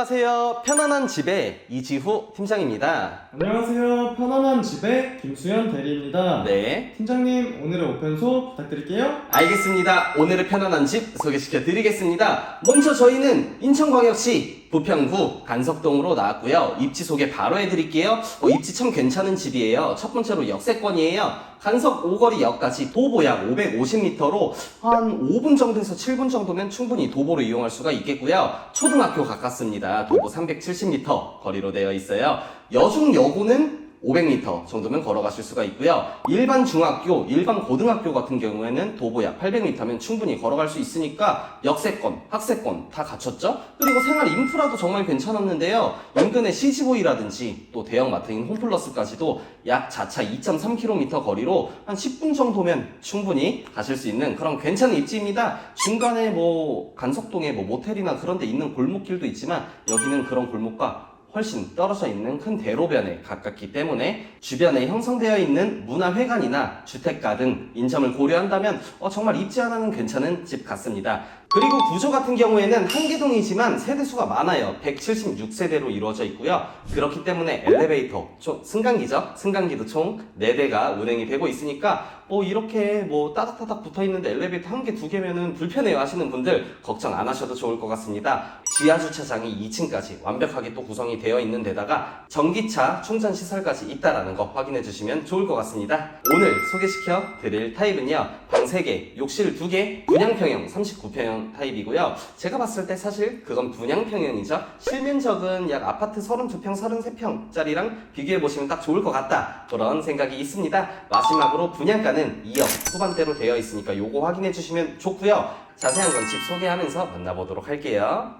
안녕하세요. 편안한 집의 이지후 팀장입니다. 안녕하세요. 편안한 집의 김수현 대리입니다. 네. 팀장님, 오늘의 오펜소 부탁드릴게요. 알겠습니다. 오늘의 편안한 집 소개시켜 드리겠습니다. 먼저 저희는 인천광역시 부평구 간석동으로 나왔고요. 입지 소개 바로 해드릴게요. 어, 입지 참 괜찮은 집이에요. 첫 번째로 역세권이에요. 간석 오거리역까지 도보 약 550m로 한 5분 정도에서 7분 정도면 충분히 도보로 이용할 수가 있겠고요. 초등학교 가깝습니다. 도보 370m 거리로 되어 있어요. 여중여고는 500m 정도면 걸어가실 수가 있고요. 일반 중학교, 일반 고등학교 같은 경우에는 도보 약 800m면 충분히 걸어갈 수 있으니까 역세권, 학세권 다 갖췄죠? 그리고 생활 인프라도 정말 괜찮았는데요. 인근의 CG보이라든지 또 대형마트인 홈플러스까지도 약 자차 2.3km 거리로 한 10분 정도면 충분히 가실 수 있는 그런 괜찮은 입지입니다. 중간에 뭐 간석동에 뭐 모텔이나 그런 데 있는 골목길도 있지만 여기는 그런 골목과 훨씬 떨어져 있는 큰 대로변에 가깝기 때문에 주변에 형성되어 있는 문화회관이나 주택가 등 인점을 고려한다면 어, 정말 입지 하나는 괜찮은 집 같습니다. 그리고 구조 같은 경우에는 한 개동이지만 세대수가 많아요. 176세대로 이루어져 있고요. 그렇기 때문에 엘리베이터, 총 승강기죠. 승강기도 총 4대가 운행이 되고 있으니까 뭐 이렇게 뭐 따닥따닥 붙어 있는데 엘리베이터 한 개, 두 개면은 불편해요 하시는 분들 걱정 안 하셔도 좋을 것 같습니다. 지하 주차장이 2층까지 완벽하게 또 구성이 되어 있는 데다가 전기차 충전 시설까지 있다라는 거 확인해 주시면 좋을 것 같습니다. 오늘 소개시켜 드릴 타입은요. 방 3개, 욕실 2개, 분양평형 39평형 타입이고요. 제가 봤을 때 사실 그건 분양 평형이죠. 실면적은 약 아파트 32평, 33평짜리랑 비교해 보시면 딱 좋을 것 같다. 그런 생각이 있습니다. 마지막으로 분양가는 2억 후반대로 되어 있으니까 요거 확인해 주시면 좋고요. 자세한 건 집 소개하면서 만나보도록 할게요.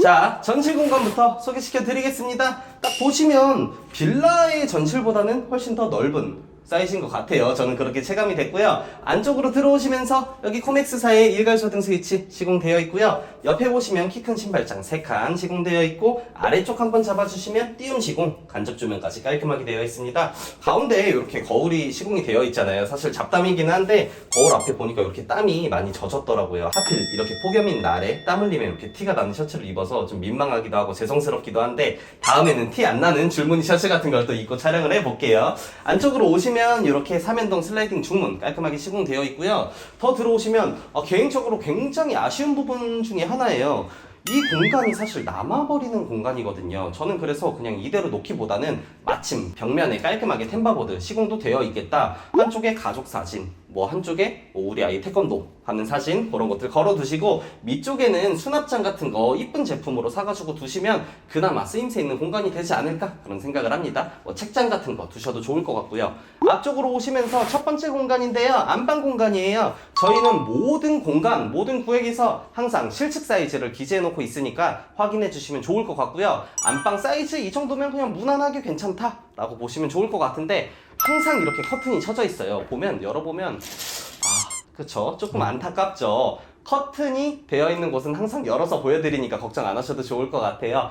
자, 전실 공간부터 소개시켜 드리겠습니다. 딱 보시면 빌라의 전실보다는 훨씬 더 넓은 사이즈인 것 같아요. 저는 그렇게 체감이 됐고요. 안쪽으로 들어오시면서 여기 코맥스사의 일괄소 등 스위치 시공되어 있고요. 옆에 보시면 키 큰 신발장 3칸 시공되어 있고 아래쪽 한번 잡아주시면 띄움 시공, 간접 조명까지 깔끔하게 되어 있습니다. 가운데 이렇게 거울이 시공이 되어 있잖아요. 사실 잡담이긴 한데 거울 앞에 보니까 이렇게 땀이 많이 젖었더라고요. 하필 이렇게 폭염인 날에 땀 흘리면 이렇게 티가 나는 셔츠를 입어서 좀 민망하기도 하고 죄송스럽기도 한데 다음에는 티 안 나는 줄무늬 셔츠 같은 걸 또 입고 촬영을 해볼게요. 안쪽으로 오시면 이렇게 삼연동 슬라이딩 중문 깔끔하게 시공되어 있고요. 더 들어오시면 어, 개인적으로 굉장히 아쉬운 부분 중에 하나예요. 이 공간이 사실 남아버리는 공간이거든요. 저는 그래서 그냥 이대로 놓기보다는 마침 벽면에 깔끔하게 템바보드 시공도 되어 있겠다. 한쪽에 가족 사진, 뭐 한쪽에 뭐 우리 아이 태권도 하는 사진 그런 것들 걸어 두시고 밑쪽에는 수납장 같은 거 이쁜 제품으로 사가지고 두시면 그나마 쓰임새 있는 공간이 되지 않을까 그런 생각을 합니다. 뭐 책장 같은 거 두셔도 좋을 것 같고요. 앞쪽으로 오시면서 첫 번째 공간인데요. 안방 공간이에요. 저희는 모든 공간, 모든 구역에서 항상 실측 사이즈를 기재해 놓고 있으니까 확인해 주시면 좋을 것 같고요. 안방 사이즈 이 정도면 그냥 무난하게 괜찮다 라고 보시면 좋을 것 같은데 항상 이렇게 커튼이 쳐져 있어요. 보면 열어보면 아 그쵸 조금 안타깝죠. 커튼이 되어 있는 곳은 항상 열어서 보여드리니까 걱정 안 하셔도 좋을 것 같아요.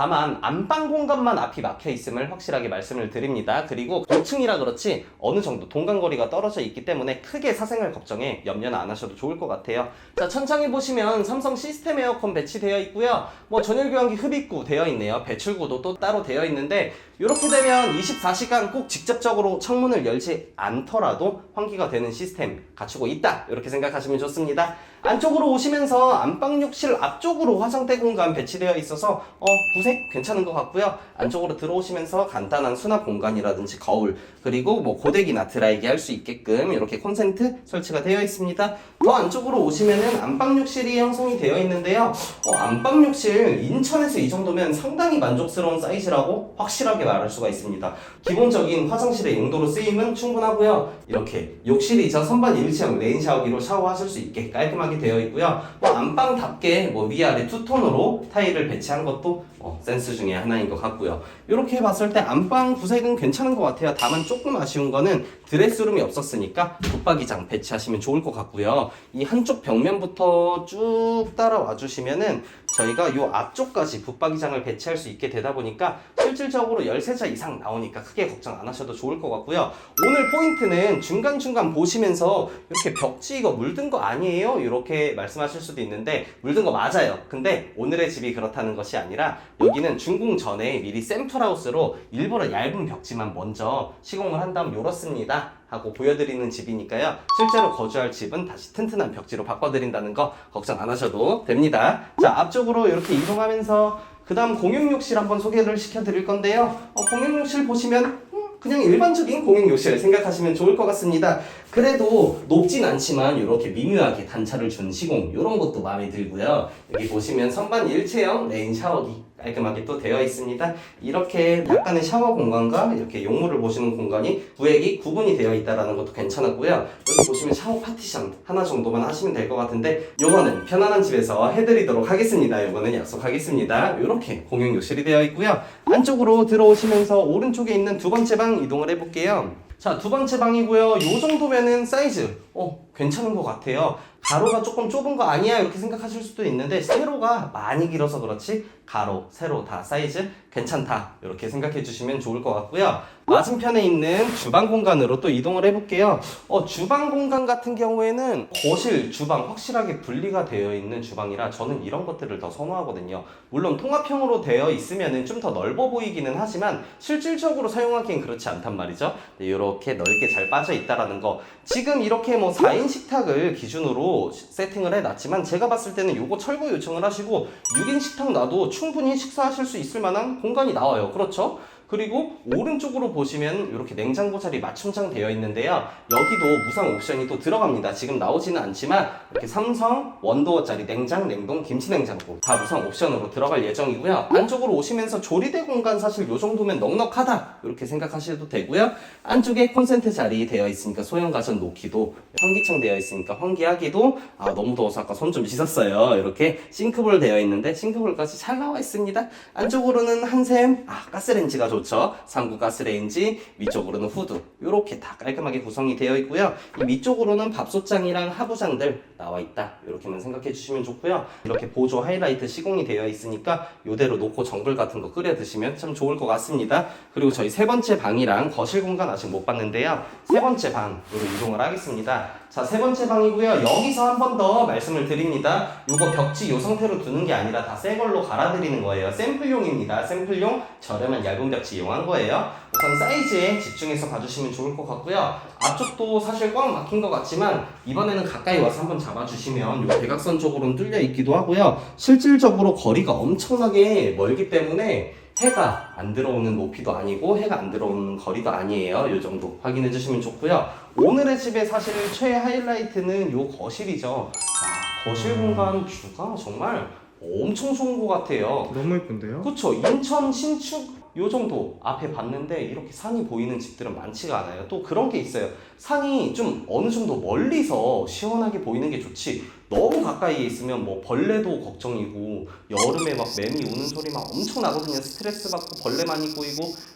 다만 안방 공간만 앞이 막혀 있음을 확실하게 말씀을 드립니다. 그리고 5층이라 그렇지 어느 정도 동간거리가 떨어져 있기 때문에 크게 사생활 걱정에 염려는 안 하셔도 좋을 것 같아요. 자 천장에 보시면 삼성 시스템 에어컨 배치되어 있고요. 뭐 전열 교환기 흡입구 되어 있네요. 배출구도 또 따로 되어 있는데 이렇게 되면 24시간 꼭 직접적으로 창문을 열지 않더라도 환기가 되는 시스템 갖추고 있다. 이렇게 생각하시면 좋습니다. 안쪽으로 오시면서 안방 욕실 앞쪽으로 화장대 공간 배치되어 있어서 어 구색 괜찮은 것 같고요. 안쪽으로 들어오시면서 간단한 수납 공간이라든지 거울 그리고 뭐 고데기나 드라이기 할 수 있게끔 이렇게 콘센트 설치가 되어 있습니다. 더 안쪽으로 오시면은 안방 욕실이 형성이 되어 있는데요. 어, 안방 욕실 인천에서 이 정도면 상당히 만족스러운 사이즈라고 확실하게 말할 수가 있습니다. 기본적인 화장실의 용도로 쓰임은 충분하고요. 이렇게 욕실이자 선반 일체형 레인 샤워기로 샤워하실 수 있게 깔끔하게 되어 있고요. 뭐 안방답게 뭐 위아래 투톤으로 타일을 배치한 것도 어, 센스 중에 하나인 것 같고요. 이렇게 봤을 때 안방 구색은 괜찮은 것 같아요. 다만 조금 아쉬운 거는 드레스룸이 없었으니까 붙박이장 배치하시면 좋을 것 같고요. 이 한쪽 벽면부터 쭉 따라와 주시면은 저희가 요 앞쪽까지 붙박이장을 배치할 수 있게 되다 보니까 실질적으로 13자 이상 나오니까 크게 걱정 안 하셔도 좋을 것 같고요. 오늘 포인트는 중간중간 보시면서 이렇게 벽지 이거 물든 거 아니에요? 이렇게 말씀하실 수도 있는데 물든 거 맞아요. 근데 오늘의 집이 그렇다는 것이 아니라 여기는 준공 전에 미리 샘플하우스로 일부러 얇은 벽지만 먼저 시공을 한 다음 요렇습니다. 하고 보여드리는 집이니까요. 실제로 거주할 집은 다시 튼튼한 벽지로 바꿔드린다는 거 걱정 안 하셔도 됩니다. 자, 앞쪽으로 이렇게 이동하면서 그 다음 공용욕실 한번 소개를 시켜드릴 건데요. 어, 공용욕실 보시면 음, 그냥 일반적인 공용욕실 생각하시면 좋을 것 같습니다. 그래도 높진 않지만 이렇게 미묘하게 단차를 준 시공 이런 것도 마음에 들고요. 여기 보시면 선반 일체형 레인 샤워기 깔끔하게 또 되어 있습니다. 이렇게 약간의 샤워 공간과 이렇게 용물을 보시는 공간이 구획이 구분이 되어 있다는 것도 괜찮았고요. 여기 보시면 샤워 파티션 하나 정도만 하시면 될 것 같은데 요거는 편안한 집에서 해드리도록 하겠습니다. 요거는 약속하겠습니다. 이렇게 공용 욕실이 되어 있고요. 안쪽으로 들어오시면서 오른쪽에 있는 두 번째 방 이동을 해볼게요. 자, 두 번째 방이고요. 요 정도면은 사이즈, 어, 괜찮은 것 같아요. 가로가 조금 좁은 거 아니야? 이렇게 생각하실 수도 있는데, 세로가 많이 길어서 그렇지, 가로, 세로 다 사이즈 괜찮다. 이렇게 생각해 주시면 좋을 것 같고요. 맞은편에 있는 주방 공간으로 또 이동을 해볼게요. 어, 주방 공간 같은 경우에는 거실, 주방 확실하게 분리가 되어 있는 주방이라 저는 이런 것들을 더 선호하거든요. 물론 통합형으로 되어 있으면 좀 더 넓어 보이기는 하지만 실질적으로 사용하기엔 그렇지 않단 말이죠. 이렇게 넓게 잘 빠져 있다라는 거. 지금 이렇게 뭐 4인 식탁을 기준으로 세팅을 해놨지만 제가 봤을 때는 요거 철거 요청을 하시고 6인 식탁 놔도 충분히 식사하실 수 있을 만한 공간이 나와요. 그렇죠? 그리고 오른쪽으로 보시면 이렇게 냉장고 자리 맞춤장 되어 있는데요. 여기도 무상 옵션이 또 들어갑니다. 지금 나오지는 않지만 이렇게 삼성 원도어짜리 냉장, 냉동, 김치 냉장고 다 무상 옵션으로 들어갈 예정이고요. 안쪽으로 오시면서 조리대 공간 사실 이 정도면 넉넉하다 이렇게 생각하셔도 되고요. 안쪽에 콘센트 자리 되어 있으니까 소형 가전 놓기도 환기창 되어 있으니까 환기하기도 아 너무 더워서 아까 손 좀 씻었어요. 이렇게 싱크볼 되어 있는데 싱크볼까지 잘 나와 있습니다. 안쪽으로는 한샘 아 가스레인지가 좋죠. 상구 가스레인지 위쪽으로는 후드 이렇게 다 깔끔하게 구성이 되어 있고요. 이 위쪽으로는 밥솥장이랑 하부장들 나와 있다. 이렇게만 생각해 주시면 좋고요. 이렇게 보조 하이라이트 시공이 되어 있으니까 이대로 놓고 정글 같은 거 끓여 드시면 참 좋을 것 같습니다. 그리고 저희 세 번째 방이랑 거실 공간 아직 못 봤는데요. 세 번째 방으로 이동을 하겠습니다. 자, 세 번째 방이고요. 여기서 한 번 더 말씀을 드립니다. 이거 벽지 이 상태로 두는 게 아니라 다 새 걸로 갈아드리는 거예요. 샘플용입니다. 샘플용 저렴한 얇은 벽지 이용한 거예요. 우선 사이즈에 집중해서 봐주시면 좋을 것 같고요. 앞쪽도 사실 꽉 막힌 것 같지만 이번에는 가까이 와서 한번 잡아주시면 이 대각선 쪽으로는 뚫려 있기도 하고요. 실질적으로 거리가 엄청나게 멀기 때문에 해가 안 들어오는 높이도 아니고 해가 안 들어오는 거리도 아니에요. 이 정도 확인해 주시면 좋고요. 오늘의 집의 사실 최애 하이라이트는 요 거실이죠. 아, 거실 공간 뷰가 정말 엄청 좋은 것 같아요. 너무 예쁜데요? 그쵸 인천 신축 요 정도 앞에 봤는데 이렇게 산이 보이는 집들은 많지가 않아요 또 그런 게 있어요 산이 좀 어느 정도 멀리서 시원하게 보이는 게 좋지 너무 가까이에 있으면 뭐 벌레도 걱정이고 여름에 막 매미 우는 소리 막 엄청 나거든요. 스트레스 받고 벌레 많이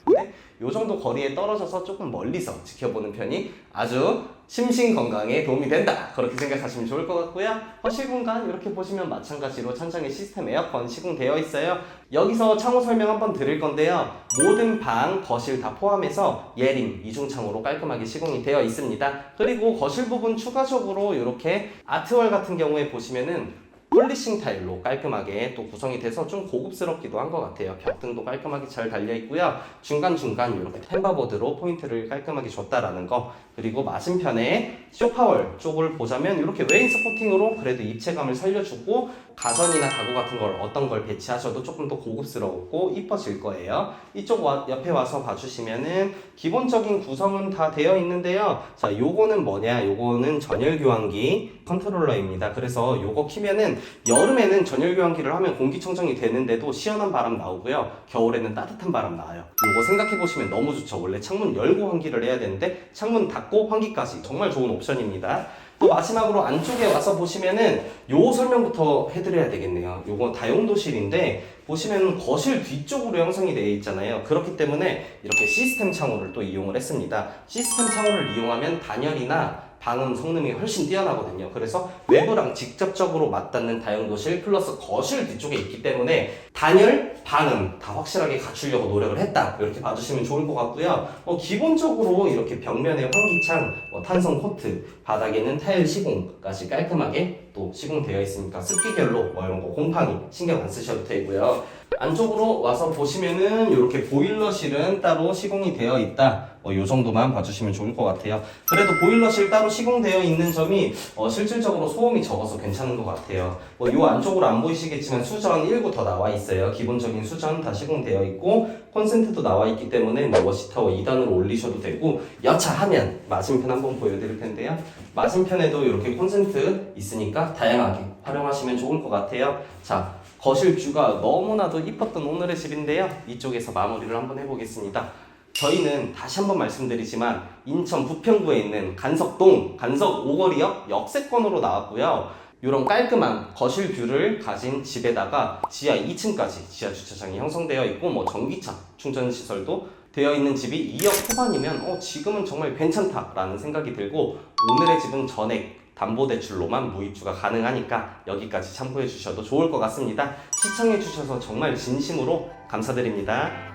근데 요 정도 거리에 떨어져서 조금 멀리서 지켜보는 편이 아주 심신 건강에 도움이 된다. 그렇게 생각하시면 좋을 것 같고요. 허실 공간 이렇게 보시면 마찬가지로 천장에 시스템 에어컨 시공되어 있어요. 여기서 창호 설명 한번 드릴 건데요. 모든 방 거실 다 포함해서 예림 이중 창호로 깔끔하게 시공이 되어 있습니다. 그리고 거실 부분 추가적으로 이렇게 아트월 같은 경우에 보시면은 폴리싱 타일로 깔끔하게 또 구성이 돼서 좀 고급스럽기도 한 것 같아요. 벽등도 깔끔하게 잘 달려 있고요. 중간중간 이렇게 템바보드로 포인트를 깔끔하게 줬다라는 거. 그리고 맞은편에 쇼파월 쪽을 보자면 이렇게 웨인 서포팅으로 그래도 입체감을 살려주고 가전이나 가구 같은 걸 어떤 걸 배치하셔도 조금 더 고급스럽고 이뻐질 거예요. 이쪽 와- 옆에 와서 봐주시면은 기본적인 구성은 다 되어 있는데요. 자, 요거는 뭐냐? 요거는 전열 교환기 컨트롤러입니다. 그래서 요거 키면은 여름에는 전열 교환기를 하면 공기청정이 되는데도 시원한 바람 나오고요. 겨울에는 따뜻한 바람 나와요. 요거 생각해 보시면 너무 좋죠. 원래 창문 열고 환기를 해야 되는데 창문 닫고 환기까지 정말 좋은 옵션입니다. 또 마지막으로 안쪽에 와서 보시면은 요 설명부터 해드려야 되겠네요. 요거 다용도실인데 보시면 거실 뒤쪽으로 형성이 되어 있잖아요. 그렇기 때문에 이렇게 시스템 창호를 또 이용을 했습니다. 시스템 창호를 이용하면 단열이나 방음 성능이 훨씬 뛰어나거든요. 그래서 외부랑 직접적으로 맞닿는 다용도실 플러스 거실 뒤쪽에 있기 때문에 단열, 방음 다 확실하게 갖추려고 노력을 했다. 이렇게 봐주시면 좋을 것 같고요. 어, 기본적으로 이렇게 벽면에 환기창, 뭐 탄성 코트, 바닥에는 타일 시공까지 깔끔하게 또 시공되어 있으니까 습기결로 뭐 이런 거 곰팡이 신경 안 쓰셔도 되고요. 안쪽으로 와서 보시면은 이렇게 보일러실은 따로 시공이 되어 있다. 뭐이 정도만 봐주시면 좋을 것 같아요. 그래도 보일러실 따로 시공되어 있는 점이 어, 실질적으로 소음이 적어서 괜찮은 것 같아요. 뭐이 안쪽으로 안 보이시겠지만 수전 1구 더 나와 있어요. 기본적인 수전 다 시공되어 있고 콘센트도 나와 있기 때문에 뭐 워시타워 2단으로 올리셔도 되고 여차하면 맞은편 한번 보여드릴 텐데요. 맞은편에도 이렇게 콘센트 있으니까 다양하게 활용하시면 좋을 것 같아요. 자, 거실 뷰가 너무나도 이뻤던 오늘의 집인데요. 이쪽에서 마무리를 한번 해보겠습니다. 저희는 다시 한번 말씀드리지만 인천 부평구에 있는 간석동 간석 오거리역 역세권으로 나왔고요. 이런 깔끔한 거실 뷰를 가진 집에다가 지하 2층까지 지하 주차장이 형성되어 있고 뭐 전기차 충전 시설도 되어 있는 집이 2억 후반이면 어 지금은 정말 괜찮다라는 생각이 들고 오늘의 집은 전액 담보대출로만 무입주가 가능하니까 여기까지 참고해 주셔도 좋을 것 같습니다. 시청해 주셔서 정말 진심으로 감사드립니다.